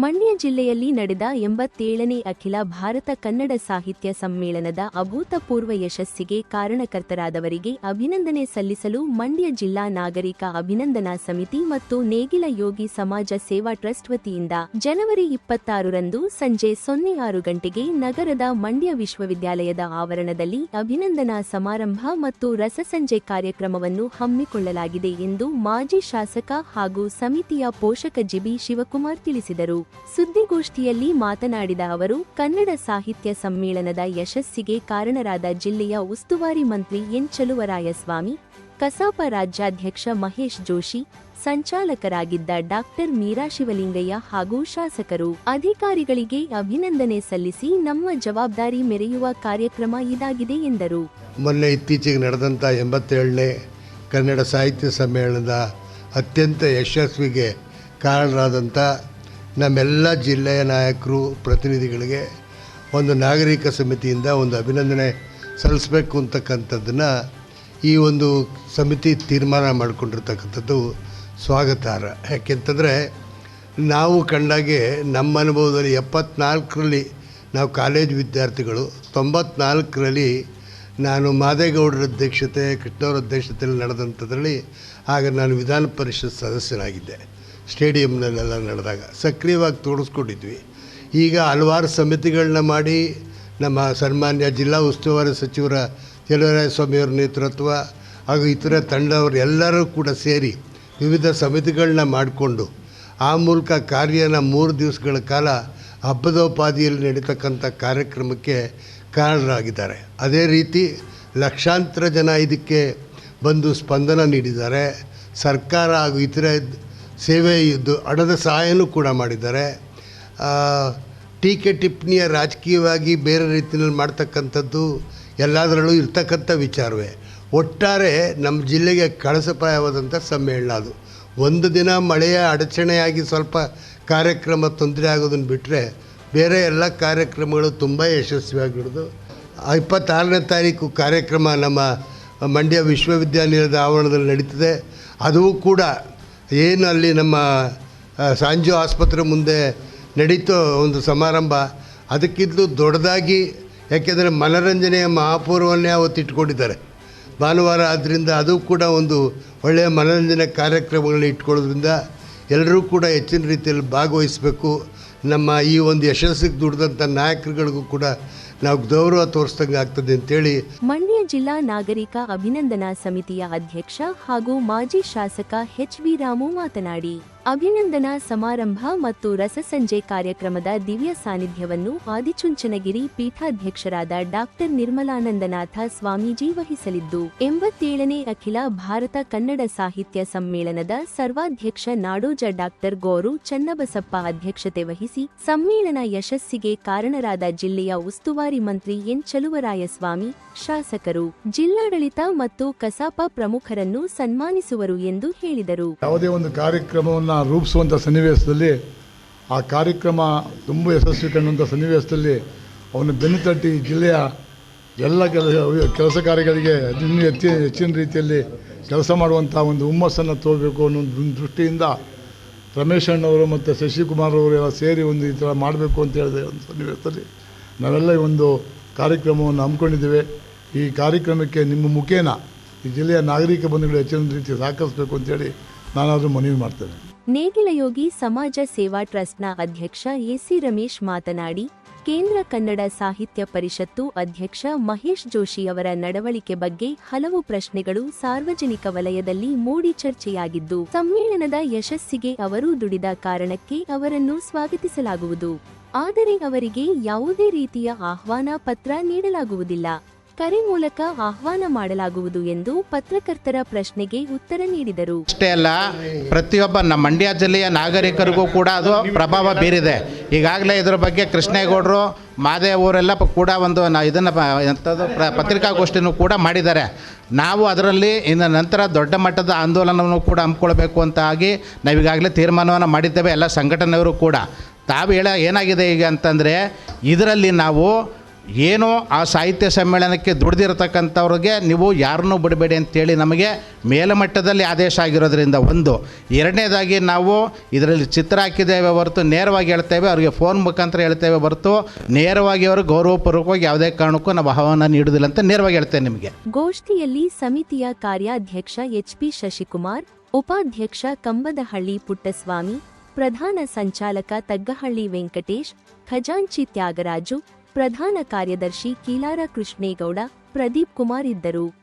ಮಂಡ್ಯ ಜಿಲ್ಲೆಯಲ್ಲಿ ನಡೆದ ಎಂಬತ್ತೇಳನೇ ಅಖಿಲ ಭಾರತ ಕನ್ನಡ ಸಾಹಿತ್ಯ ಸಮ್ಮೇಳನದ ಅಭೂತಪೂರ್ವ ಯಶಸ್ಸಿಗೆ ಕಾರಣಕರ್ತರಾದವರಿಗೆ ಅಭಿನಂದನೆ ಸಲ್ಲಿಸಲು ಮಂಡ್ಯ ಜಿಲ್ಲಾ ನಾಗರಿಕ ಅಭಿನಂದನಾ ಸಮಿತಿ ಮತ್ತು ನೇಗಿಲ ಯೋಗಿ ಸಮಾಜ ಸೇವಾ ಟ್ರಸ್ಟ್ ವತಿಯಿಂದ ಜನವರಿ ಇಪ್ಪತ್ತಾರರಂದು ಸಂಜೆ ಸೊನ್ನೆ ಆರು ಗಂಟೆಗೆ ನಗರದ ಮಂಡ್ಯ ವಿಶ್ವವಿದ್ಯಾಲಯದ ಆವರಣದಲ್ಲಿ ಅಭಿನಂದನಾ ಸಮಾರಂಭ ಮತ್ತು ರಸಸಂಜೆ ಕಾರ್ಯಕ್ರಮವನ್ನು ಹಮ್ಮಿಕೊಳ್ಳಲಾಗಿದೆ ಎಂದು ಮಾಜಿ ಶಾಸಕ ಹಾಗೂ ಸಮಿತಿಯ ಪೋಷಕ ಜಿಬಿ ಶಿವಕುಮಾರ್ ತಿಳಿಸಿದರು. ಸುದ್ದಿಗೋಷ್ಠಿಯಲ್ಲಿ ಮಾತನಾಡಿದ ಅವರು, ಕನ್ನಡ ಸಾಹಿತ್ಯ ಸಮ್ಮೇಳನದ ಯಶಸ್ಸಿಗೆ ಕಾರಣರಾದ ಜಿಲ್ಲೆಯ ಉಸ್ತುವಾರಿ ಮಂತ್ರಿ ಎನ್ ಚಲುವರಾಯಸ್ವಾಮಿ, ಕಸಾಪ ರಾಜ್ಯಾಧ್ಯಕ್ಷ ಮಹೇಶ್ ಜೋಶಿ, ಸಂಚಾಲಕರಾಗಿದ್ದ ಡಾಕ್ಟರ್ ಮೀರಾ ಶಿವಲಿಂಗಯ್ಯ ಹಾಗೂ ಶಾಸಕರು ಅಧಿಕಾರಿಗಳಿಗೆ ಅಭಿನಂದನೆ ಸಲ್ಲಿಸಿ ನಮ್ಮ ಜವಾಬ್ದಾರಿ ಮೆರೆಯುವ ಕಾರ್ಯಕ್ರಮ ಇದಾಗಿದೆ ಎಂದರು. ಮೊನ್ನೆ ಇತ್ತೀಚೆಗೆ ನಡೆದಂಥ ಎಂಬತ್ತೇಳನೇ ಕನ್ನಡ ಸಾಹಿತ್ಯ ಸಮ್ಮೇಳನದ ಅತ್ಯಂತ ಯಶಸ್ವಿಗೆ ಕಾರಣರಾದಂಥ ನಮ್ಮೆಲ್ಲ ಜಿಲ್ಲೆಯ ನಾಯಕರು, ಪ್ರತಿನಿಧಿಗಳಿಗೆ ಒಂದು ನಾಗರಿಕ ಸಮಿತಿಯಿಂದ ಒಂದು ಅಭಿನಂದನೆ ಸಲ್ಲಿಸಬೇಕು ಅಂತಕ್ಕಂಥದ್ದನ್ನು ಈ ಒಂದು ಸಮಿತಿ ತೀರ್ಮಾನ ಮಾಡಿಕೊಂಡಿರ್ತಕ್ಕಂಥದ್ದು ಸ್ವಾಗತಾರ್ಹ. ಯಾಕೆಂತಂದರೆ ನಾವು ಕಂಡಾಗೆ ನಮ್ಮ ಅನುಭವದಲ್ಲಿ ಎಪ್ಪತ್ನಾಲ್ಕರಲ್ಲಿ ನಾವು ಕಾಲೇಜ್ ವಿದ್ಯಾರ್ಥಿಗಳು, ತೊಂಬತ್ನಾಲ್ಕರಲ್ಲಿ ನಾನು ಮಾದೇಗೌಡರ ಅಧ್ಯಕ್ಷತೆ, ಕೃಷ್ಣವ್ರ ಅಧ್ಯಕ್ಷತೆಯಲ್ಲಿ ನಡೆದಂಥದ್ರಲ್ಲಿ ಆಗ ನಾನು ವಿಧಾನ ಪರಿಷತ್ ಸದಸ್ಯನಾಗಿದ್ದೆ. ಸ್ಟೇಡಿಯಂನಲ್ಲೆಲ್ಲ ನಡೆದಾಗ ಸಕ್ರಿಯವಾಗಿ ತೋಡಿಸ್ಕೊಂಡಿದ್ವಿ ಈಗ ಹಲವಾರು ಸಮಿತಿಗಳನ್ನ ಮಾಡಿ ನಮ್ಮ ಸನ್ಮಾನ್ಯ ಜಿಲ್ಲಾ ಉಸ್ತುವಾರಿ ಸಚಿವರ ಸ್ವಾಮಿಯವರ ನೇತೃತ್ವ ಹಾಗೂ ಇತರ ತಂಡವರು ಎಲ್ಲರೂ ಕೂಡ ಸೇರಿ ವಿವಿಧ ಸಮಿತಿಗಳನ್ನ ಮಾಡಿಕೊಂಡು ಆ ಮೂಲಕ ಕಾರ್ಯನ ಮೂರು ದಿವಸಗಳ ಕಾಲ ಹಬ್ಬದೋಪಾದಿಯಲ್ಲಿ ನಡೀತಕ್ಕಂಥ ಕಾರ್ಯಕ್ರಮಕ್ಕೆ ಕಾರಣರಾಗಿದ್ದಾರೆ. ಅದೇ ರೀತಿ ಲಕ್ಷಾಂತರ ಜನ ಇದಕ್ಕೆ ಬಂದು ಸ್ಪಂದನ ನೀಡಿದ್ದಾರೆ. ಸರ್ಕಾರ ಹಾಗೂ ಇತರೆ ಸೇವೆ ಇದ್ದು ಹಣದ ಸಹಾಯನೂ ಕೂಡ ಮಾಡಿದ್ದಾರೆ. ಟೀಕೆ ಟಿಪ್ಪಣಿಯ ರಾಜಕೀಯವಾಗಿ ಬೇರೆ ರೀತಿಯಲ್ಲಿ ಮಾಡ್ತಕ್ಕಂಥದ್ದು ಎಲ್ಲದರಲ್ಲೂ ಇರ್ತಕ್ಕಂಥ ವಿಚಾರವೇ. ಒಟ್ಟಾರೆ ನಮ್ಮ ಜಿಲ್ಲೆಗೆ ಕಳಸಪ್ರಾಯವಾದಂಥ ಸಮ್ಮೇಳನ ಅದು. ಒಂದು ದಿನ ಮಳೆಯ ಅಡಚಣೆಯಾಗಿ ಸ್ವಲ್ಪ ಕಾರ್ಯಕ್ರಮ ತೊಂದರೆ ಆಗೋದನ್ನು ಬಿಟ್ಟರೆ ಬೇರೆ ಎಲ್ಲ ಕಾರ್ಯಕ್ರಮಗಳು ತುಂಬ ಯಶಸ್ವಿಯಾಗಿರೋದು. ಇಪ್ಪತ್ತಾರನೇ ತಾರೀಕು ಕಾರ್ಯಕ್ರಮ ನಮ್ಮ ಮಂಡ್ಯ ವಿಶ್ವವಿದ್ಯಾನಿಲಯದ ಆವರಣದಲ್ಲಿ ನಡೀತದೆ. ಅದು ಕೂಡ ಏನು ಅಲ್ಲಿ ನಮ್ಮ ಸಾಂಜು ಆಸ್ಪತ್ರೆ ಮುಂದೆ ನಡೀತೋ ಒಂದು ಸಮಾರಂಭ, ಅದಕ್ಕಿಂತಲೂ ದೊಡ್ಡದಾಗಿ, ಯಾಕೆಂದರೆ ಮನೋರಂಜನೆಯ ಮಹಾಪೂರ್ವನ್ನೇ ಅವತ್ತು ಇಟ್ಕೊಂಡಿದ್ದಾರೆ. ಭಾನುವಾರ ಆದ್ದರಿಂದ ಅದು ಕೂಡ ಒಂದು ಒಳ್ಳೆಯ ಮನೋರಂಜನೆ ಕಾರ್ಯಕ್ರಮಗಳನ್ನ ಇಟ್ಕೊಳ್ಳೋದ್ರಿಂದ ಎಲ್ಲರೂ ಕೂಡ ಹೆಚ್ಚಿನ ರೀತಿಯಲ್ಲಿ ಭಾಗವಹಿಸಬೇಕು. ನಮ್ಮ ಈ ಒಂದು ಯಶಸ್ಸಿಗೆ ದುಡಿದಂಥ ನಾಯಕರುಗಳಿಗೂ ಕೂಡ ನಾವು ಗೌರವ ತೋರಿಸ್ದಂಗೆ ಆಗ್ತದೆ ಅಂತೇಳಿ ಮಂಡ್ಯ ಜಿಲ್ಲಾ ನಾಗರಿಕ ಅಭಿನಂದನಾ ಸಮಿತಿಯ ಅಧ್ಯಕ್ಷ ಹಾಗೂ ಮಾಜಿ ಶಾಸಕ ಎಚ್ ವಿ ರಾಮು ಮಾತನಾಡಿ. ಅಭಿನಂದನಾ ಸಮಾರಂಭ ಮತ್ತು ರಸಸಂಜೆ ಕಾರ್ಯಕ್ರಮದ ದಿವ್ಯ ಸಾನ್ನಿಧ್ಯವನ್ನು ಆದಿಚುಂಚನಗಿರಿ ಪೀಠಾಧ್ಯಕ್ಷರಾದ ಡಾಕ್ಟರ್ ನಿರ್ಮಲಾನಂದನಾಥ ಸ್ವಾಮೀಜಿ ವಹಿಸಲಿದ್ದು, ಎಂಬತ್ತೇಳನೇ ಅಖಿಲ ಭಾರತ ಕನ್ನಡ ಸಾಹಿತ್ಯ ಸಮ್ಮೇಳನದ ಸರ್ವಾಧ್ಯಕ್ಷ ನಾಡೋಜ ಡಾಕ್ಟರ್ ಗೋರು ಚನ್ನಬಸಪ್ಪ ಅಧ್ಯಕ್ಷತೆ ವಹಿಸಿ ಸಮ್ಮೇಳನ ಯಶಸ್ಸಿಗೆ ಕಾರಣರಾದ ಜಿಲ್ಲೆಯ ಉಸ್ತುವಾರಿ ಮಂತ್ರಿ ಎನ್ ಚಲುವರಾಯಸ್ವಾಮಿ, ಶಾಸಕರು, ಜಿಲ್ಲಾಡಳಿತ ಮತ್ತು ಕಸಾಪ ಪ್ರಮುಖರನ್ನು ಸನ್ಮಾನಿಸುವರು ಎಂದು ಹೇಳಿದರು. ಯಾವುದೇ ಒಂದು ಕಾರ್ಯಕ್ರಮವನ್ನು ರೂಪಿಸುವಂಥ ಸನ್ನಿವೇಶದಲ್ಲಿ ಆ ಕಾರ್ಯಕ್ರಮ ತುಂಬ ಯಶಸ್ವಿ ಕಂಡಂಥ ಸನ್ನಿವೇಶದಲ್ಲಿ ಅವನು ಬೆನ್ನು ತಟ್ಟಿ ಜಿಲ್ಲೆಯ ಎಲ್ಲ ಕೆಲಸ ಕೆಲಸ ಕಾರ್ಯಗಳಿಗೆ ಇನ್ನೂ ಹೆಚ್ಚಿನ ಹೆಚ್ಚಿನ ರೀತಿಯಲ್ಲಿ ಕೆಲಸ ಮಾಡುವಂಥ ಒಂದು ಹುಮ್ಮಸ್ಸನ್ನು ತೋರಬೇಕು ಅನ್ನೋ ದೃಷ್ಟಿಯಿಂದ ರಮೇಶ್ ಅಣ್ಣವರು ಮತ್ತು ಶಶಿಕುಮಾರ್ ಅವರು ಎಲ್ಲ ಸೇರಿ ಒಂದು ಈ ಥರ ಮಾಡಬೇಕು ಅಂತ ಹೇಳಿದೆ ಒಂದು ಸನ್ನಿವೇಶದಲ್ಲಿ ನಾವೆಲ್ಲ ಈ ಒಂದು ಕಾರ್ಯಕ್ರಮವನ್ನು ಹಮ್ಮಿಕೊಂಡಿದ್ದೇವೆ. ಈ ಕಾರ್ಯಕ್ರಮಕ್ಕೆ ನಿಮ್ಮ ಮುಖೇನ ಈ ಜಿಲ್ಲೆಯ ನಾಗರಿಕ ಬಂಧುಗಳು ಹೆಚ್ಚಿನ ರೀತಿ ಸಹಕರಿಸಬೇಕು ಅಂತೇಳಿ ನಾನಾದರೂ ಮನವಿ ಮಾಡ್ತೇನೆ. ನೇಗಿಲಯೋಗಿ ಸಮಾಜ ಸೇವಾ ಟ್ರಸ್ಟ್ನ ಅಧ್ಯಕ್ಷ ಎಸಿ ರಮೇಶ್ ಮಾತನಾಡಿ, ಕೇಂದ್ರ ಕನ್ನಡ ಸಾಹಿತ್ಯ ಪರಿಷತ್ತು ಅಧ್ಯಕ್ಷ ಮಹೇಶ್ ಜೋಶಿ ಅವರ ನಡವಳಿಕೆ ಬಗ್ಗೆ ಹಲವು ಪ್ರಶ್ನೆಗಳು ಸಾರ್ವಜನಿಕ ವಲಯದಲ್ಲಿ ಮೂಡಿ ಚರ್ಚೆಯಾಗಿದ್ದು, ಸಮ್ಮೇಳನದ ಯಶಸ್ಸಿಗೆ ಅವರು ದುಡಿದ ಕಾರಣಕ್ಕೆ ಅವರನ್ನು ಸ್ವಾಗತಿಸಲಾಗುವುದು. ಆದರೆ ಅವರಿಗೆ ಯಾವುದೇ ರೀತಿಯ ಆಹ್ವಾನ ಪತ್ರ ನೀಡಲಾಗುವುದಿಲ್ಲ. ಕರೆ ಮೂಲಕ ಆಹ್ವಾನ ಮಾಡಲಾಗುವುದು ಎಂದು ಪತ್ರಕರ್ತರ ಪ್ರಶ್ನೆಗೆ ಉತ್ತರ ನೀಡಿದರು. ಅಷ್ಟೇ ಅಲ್ಲ, ಪ್ರತಿಯೊಬ್ಬ ನಮ್ಮ ಮಂಡ್ಯ ಜಿಲ್ಲೆಯ ನಾಗರಿಕರಿಗೂ ಕೂಡ ಅದು ಪ್ರಭಾವ ಬೀರಿದೆ. ಈಗಾಗಲೇ ಇದರ ಬಗ್ಗೆ ಕೃಷ್ಣೇಗೌಡರು, ಮಾದೇವ್ ಅವರೆಲ್ಲ ಕೂಡ ಒಂದು ನಾ ಇದನ್ನು ಎಂಥದ್ದು ಪತ್ರಿಕಾಗೋಷ್ಠಿಯನ್ನು ಕೂಡ ಮಾಡಿದ್ದಾರೆ. ನಾವು ಅದರಲ್ಲಿ ಇನ್ನು ನಂತರ ದೊಡ್ಡ ಮಟ್ಟದ ಆಂದೋಲನವನ್ನು ಕೂಡ ಹಮ್ಮಿಕೊಳ್ಬೇಕು ಅಂತ ಆಗಿ ನಾವೀಗಾಗಲೇ ತೀರ್ಮಾನವನ್ನು ಮಾಡಿದ್ದೇವೆ, ಎಲ್ಲ ಸಂಘಟನೆಯವರು ಕೂಡ. ತಾವು ಹೇಳ ಏನಾಗಿದೆ ಈಗ ಅಂತಂದರೆ, ಇದರಲ್ಲಿ ನಾವು ಏನು ಆ ಸಾಹಿತ್ಯ ಸಮ್ಮೇಳನಕ್ಕೆ ದುಡ್ದಿರತಕ್ಕಂಥವ್ರಿಗೆ ನೀವು ಯಾರನ್ನೂ ಬಿಡಬೇಡಿ ಅಂತೇಳಿ ನಮಗೆ ಮೇಲಮಟ್ಟದಲ್ಲಿ ಆದೇಶ ಆಗಿರೋದ್ರಿಂದ ಒಂದು. ಎರಡನೇದಾಗಿ ನಾವು ಇದರಲ್ಲಿ ಚಿತ್ರ ಹಾಕಿದ್ದೇವೆ ಹೊರತು ನೇರವಾಗಿ ಹೇಳ್ತೇವೆ, ಅವರಿಗೆ ಫೋನ್ ಮುಖಾಂತರ ಹೇಳ್ತೇವೆ ಹೊರತು ನೇರವಾಗಿ ಅವರು ಗೌರವಪೂರ್ವಕವಾಗಿ ಯಾವುದೇ ಕಾರಣಕ್ಕೂ ನಾವು ಆಹ್ವಾನ ನೀಡುವುದಿಲ್ಲ ಅಂತ ನೇರವಾಗಿ ಹೇಳ್ತೇವೆ ನಿಮಗೆ. ಗೋಷ್ಠಿಯಲ್ಲಿ ಸಮಿತಿಯ ಕಾರ್ಯಾಧ್ಯಕ್ಷ ಎಚ್ ಪಿ ಶಶಿಕುಮಾರ್, ಉಪಾಧ್ಯಕ್ಷ ಕಂಬದಹಳ್ಳಿ ಪುಟ್ಟಸ್ವಾಮಿ, ಪ್ರಧಾನ ಸಂಚಾಲಕ ತಗ್ಗಹಳ್ಳಿ ವೆಂಕಟೇಶ್, ಖಜಾಂಚಿ ತ್ಯಾಗರಾಜು ಪ್ರಧಾನ ಕಾರ್ಯದರ್ಶಿ ಕೀಲಾರ ಕೃಷ್ಣೇಗೌಡ ಪ್ರದೀಪ್ ಕುಮಾರ್ ಇದ್ದರು.